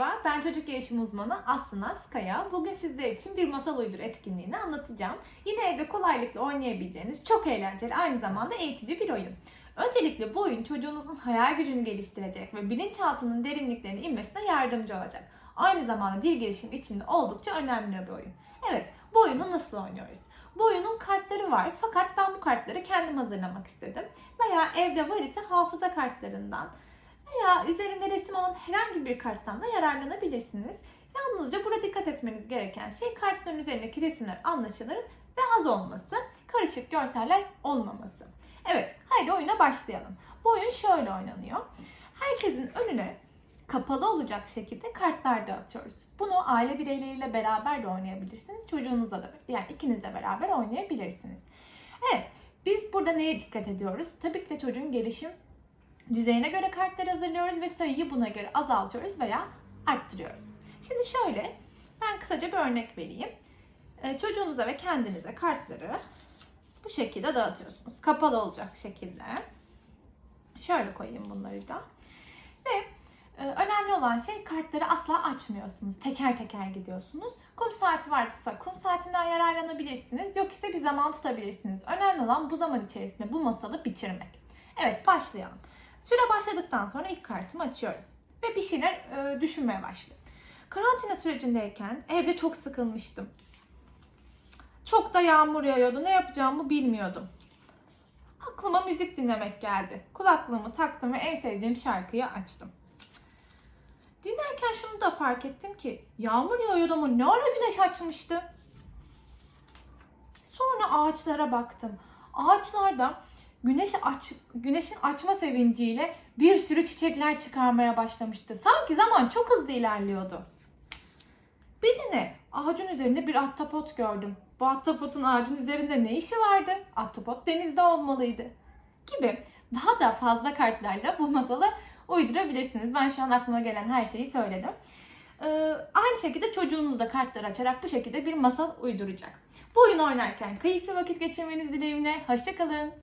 Merhaba, ben çocuk gelişim uzmanı Aslı Naskaya. Bugün sizler için bir masal uydur etkinliğini anlatacağım. Yine evde kolaylıkla oynayabileceğiniz çok eğlenceli, aynı zamanda eğitici bir oyun. Öncelikle bu oyun çocuğunuzun hayal gücünü geliştirecek ve bilinçaltının derinliklerine inmesine yardımcı olacak. Aynı zamanda dil gelişimi için de oldukça önemli bir oyun. Evet, bu oyunu nasıl oynuyoruz? Bu oyunun kartları var fakat ben bu kartları kendim hazırlamak istedim. Veya evde var ise hafıza kartlarından veya üzerinde resim olan herhangi bir karttan da yararlanabilirsiniz. Yalnızca burada dikkat etmeniz gereken şey kartların üzerindeki resimler anlaşılır ve az olması, karışık görseller olmaması. Evet, haydi oyuna başlayalım. Bu oyun şöyle oynanıyor. Herkesin önüne kapalı olacak şekilde kartlar dağıtıyoruz. Bunu aile bireyleriyle beraber de oynayabilirsiniz. Çocuğunuzla da yani ikiniz de beraber oynayabilirsiniz. Evet, biz burada neye dikkat ediyoruz? Tabii ki de çocuğun gelişim düzeyine göre kartlar hazırlıyoruz ve sayıyı buna göre azaltıyoruz veya arttırıyoruz. Şimdi şöyle, ben kısaca bir örnek vereyim. Ee, Çocuğunuza ve kendinize kartları bu şekilde dağıtıyorsunuz. Kapalı olacak şekilde. Şöyle koyayım bunları da. Ve e, önemli olan şey kartları asla açmıyorsunuz. Teker teker gidiyorsunuz. Kum saati varsa kum saatinden yararlanabilirsiniz. Yok ise bir zaman tutabilirsiniz. Önemli olan bu zaman içerisinde bu masalı bitirmek. Evet başlayalım. Süre başladıktan sonra ilk kartımı açıyorum. Ve bir şeyler e, düşünmeye başlıyorum. Karantina sürecindeyken evde çok sıkılmıştım. Çok da yağmur yağıyordu. Ne yapacağımı bilmiyordum. Aklıma müzik dinlemek geldi. Kulaklığımı taktım ve en sevdiğim şarkıyı açtım. Dinlerken şunu da fark ettim ki yağmur yağıyordu ama ne ara güneş açmıştı. Sonra ağaçlara baktım. Ağaçlarda güneş aç, güneşin açma sevinciyle bir sürü çiçekler çıkarmaya başlamıştı. Sanki zaman çok hızlı ilerliyordu. Bir de? Ağacın üzerinde bir ahtapot gördüm. Bu ahtapotun ağacın üzerinde ne işi vardı? Ahtapot denizde olmalıydı. Gibi daha da fazla kartlarla bu masalı uydurabilirsiniz. Ben şu an aklıma gelen her şeyi söyledim. Ee, aynı şekilde çocuğunuz da kartları açarak bu şekilde bir masal uyduracak. Bu oyunu oynarken keyifli vakit geçirmeniz dileğimle. Hoşçakalın.